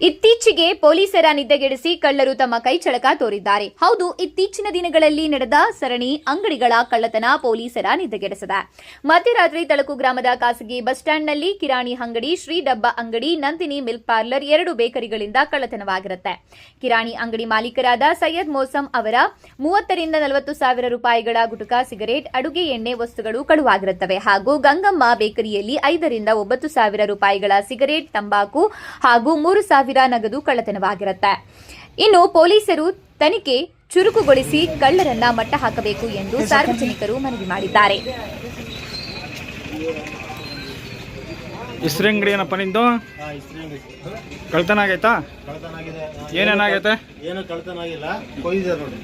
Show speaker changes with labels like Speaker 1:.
Speaker 1: ಇತ್ತೀಚೆಗೆ ಪೊಲೀಸರ ನಿದ್ದೆಗೆಡಿಸಿ ಕಳ್ಳರು ತಮ್ಮ ಕೈಚಳಕ ತೋರಿದ್ದಾರೆ. ಹೌದು, ಇತ್ತೀಚಿನ ದಿನಗಳಲ್ಲಿ ನಡೆದ ಸರಣಿ ಅಂಗಡಿಗಳ ಕಳ್ಳತನ ಪೊಲೀಸರ ನಿದ್ದೆಗೆಡಿಸಿದೆ. ಮಧ್ಯರಾತ್ರಿ ತಳಕು ಗ್ರಾಮದ ಖಾಸಗಿ ಬಸ್ ಸ್ಟ್ಯಾಂಡ್ನಲ್ಲಿ ಕಿರಾಣಿ ಅಂಗಡಿ, ಶ್ರೀ ಡಬ್ಬ ಅಂಗಡಿ, ನಂದಿನಿ ಮಿಲ್ಕ್ ಪಾರ್ಲರ್ ಎರಡು ಬೇಕರಿಗಳಿಂದ ಕಳ್ಳತನವಾಗಿರುತ್ತೆ. ಕಿರಾಣಿ ಅಂಗಡಿ ಮಾಲೀಕರಾದ ಸೈಯದ್ ಮೋಸಂ ಅವರ ಮೂವತ್ತರಿಂದ ನಲವತ್ತು ಸಾವಿರ ರೂಪಾಯಿಗಳ ಗುಟುಕ ಸಿಗರೇಟ್, ಅಡುಗೆ ಎಣ್ಣೆ ವಸ್ತುಗಳು ಕಳುವಾಗಿರುತ್ತವೆ ಹಾಗೂ ಗಂಗಮ್ಮ ಬೇಕರಿಯಲ್ಲಿ ಐದರಿಂದ ಒಂಬತ್ತು ಸಾವಿರ ರೂಪಾಯಿಗಳ ಸಿಗರೇಟ್, ತಂಬಾಕು ಹಾಗೂ ಮೂರು ಸಾವಿರ ನಗದು ಕಳ್ಳತನವಾಗಿರುತ್ತೆ. ಇನ್ನು ಪೊಲೀಸರು ತನಿಖೆ ಚುರುಕುಗೊಳಿಸಿ ಕಳ್ಳರನ್ನ ಮಟ್ಟ ಹಾಕಬೇಕು ಎಂದು ಸಾರ್ವಜನಿಕರು ಮನವಿ ಮಾಡಿದ್ದಾರೆ.
Speaker 2: ಹೆಸ್ರು ಅಂಗಡಿ ಏನಪ್ಪ ನಿಂದು. ಕಳ್ತನ ಆಗೈತಾ? ಏನೇನಾಗೈತೆ?
Speaker 3: ಏನು ಕಳ್ತನ ಆಗಿಲ್ಲ. ಕೊಯ್ದಿದೆ ನೋಡಿ.